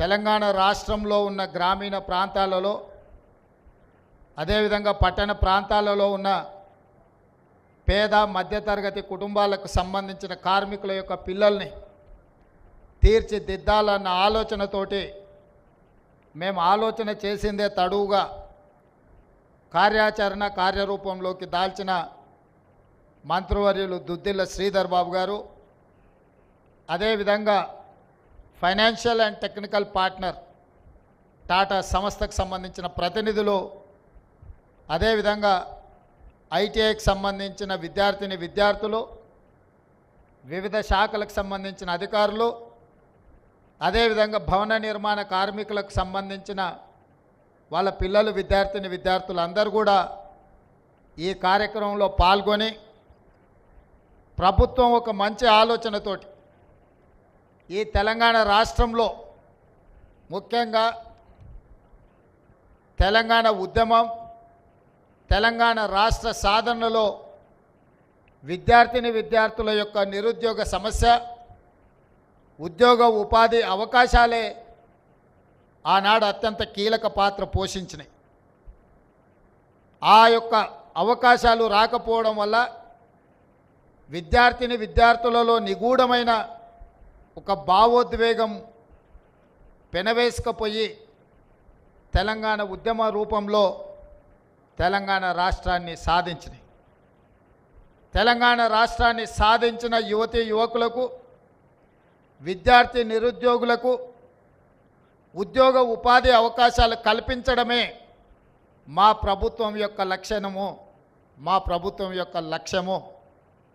తెలంగాణ రాష్ట్రంలో ఉన్న గ్రామీణ ప్రాంతాలలో అదేవిధంగా పట్టణ ప్రాంతాలలో ఉన్న పేద మధ్యతరగతి కుటుంబాలకు సంబంధించిన కార్మికుల యొక్క పిల్లల్ని తీర్చిదిద్దాలన్న ఆలోచనతోటి మేము ఆలోచన చేసిందే తడువుగా కార్యాచరణ కార్యరూపంలోకి దాల్చిన మంత్రివర్యులు దుద్దిల్ల శ్రీధర్ బాబు గారు. అదేవిధంగా financial and technical partner Tata సంస్థకు సంబంధించిన ప్రతినిధులు అదేవిధంగా ఐటీఐకి సంబంధించిన విద్యార్థిని విద్యార్థులు వివిధ శాఖలకు సంబంధించిన అధికారులు అదేవిధంగా భవన నిర్మాణ కార్మికులకు సంబంధించిన వాళ్ళ పిల్లలు విద్యార్థిని విద్యార్థులు అందరూ కూడా ఈ కార్యక్రమంలో పాల్గొని ప్రభుత్వం ఒక మంచి ఆలోచనతోటి ఈ తెలంగాణ రాష్ట్రంలో ముఖ్యంగా తెలంగాణ ఉద్యమం తెలంగాణ రాష్ట్ర సాధనలో విద్యార్థిని విద్యార్థుల యొక్క నిరుద్యోగ సమస్య ఉద్యోగ ఉపాధి అవకాశాలే ఆనాడు అత్యంత కీలక పాత్ర పోషించినాయి. ఆ యొక్క అవకాశాలు రాకపోవడం వల్ల విద్యార్థిని విద్యార్థులలో నిగూఢమైన ఒక భావోద్వేగం పెనవేసుకపోయి తెలంగాణ ఉద్యమ రూపంలో తెలంగాణ రాష్ట్రాన్ని సాధించినాయి. తెలంగాణ రాష్ట్రాన్ని సాధించిన యువతి యువకులకు విద్యార్థి నిరుద్యోగులకు ఉద్యోగ ఉపాధి అవకాశాలు కల్పించడమే మా ప్రభుత్వం యొక్క లక్ష్యము మా ప్రభుత్వం యొక్క లక్ష్యము.